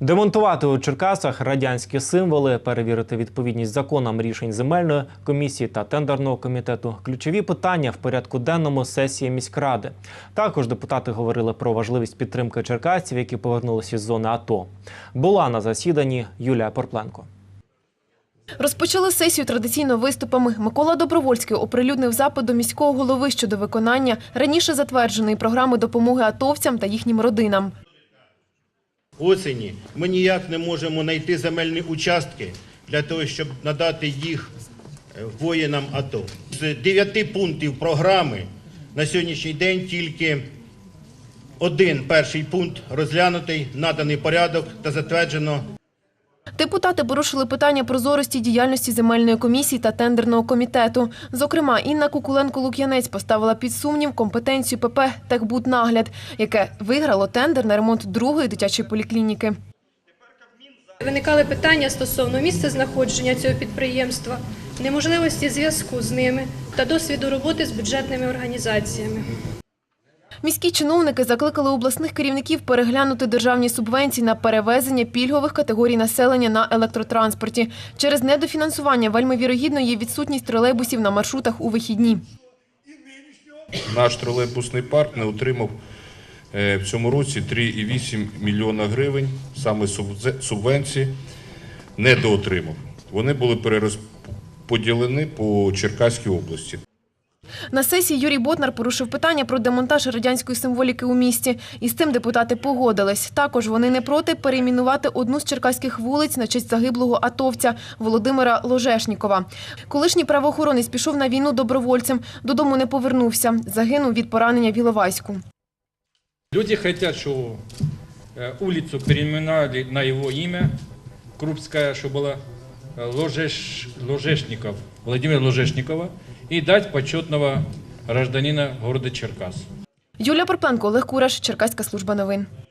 Демонтувати у Черкасах радянські символи, перевірити відповідність законам рішень земельної комісії та тендерного комітету ключові питання в порядку денному сесії міськради. Також депутати говорили про важливість підтримки черкасців, які повернулися із зони АТО. Була на засіданні Юлія Порпленко. Розпочали сесію традиційно виступами. Микола Добровольський оприлюднив запит до міського голови щодо виконання раніше затвердженої програми допомоги атовцям та їхнім родинам. Осені ми ніяк не можемо знайти земельні участки для того, щоб надати їх е, воїнам АТО. З дев'яти пунктів програми на сьогоднішній день тільки один перший пункт розглянутий, наданий порядок та затверджено Депутати порушили питання прозорості діяльності земельної комісії та тендерного комітету. Зокрема, Інна Кукуленко-Лук'янець поставила під сумнів компетенцію ПП «Техбуднагляд», яке виграло тендер на ремонт другої дитячої поліклініки. Виникали питання стосовно місця знаходження цього підприємства, неможливості зв'язку з ними та досвіду роботи з бюджетними організаціями. Міські чиновники закликали обласних керівників переглянути державні субвенції на перевезення пільгових категорій населення на електротранспорті. Через недофінансування вельми вірогідно є відсутність тролейбусів на маршрутах у вихідні. Наш тролейбусний парк не отримав е, в цьому році 3,8 мільйона гривень саме субвенції, недоотримав. Вони були перерозподілені по Черкаській області. На сесії Юрій Ботнар порушив питання про демонтаж радянської символіки у місті. І з цим депутати погодились. Також вони не проти перейменувати одну з черкаських вулиць на честь загиблого атовця Володимира Ложешнікова. Колишній правоохоронець пішов на війну добровольцем. Додому не повернувся. Загинув від поранення в Іловайську. Люди хотят, что э, улицу переименовали на его имя, Крупская, что была э, Ложеш, Ложешников, Владимира Ложешникова, и дать почетного гражданина города Черкас. Юлія Парпенко, Олег Кураш, Черкаська служба новин.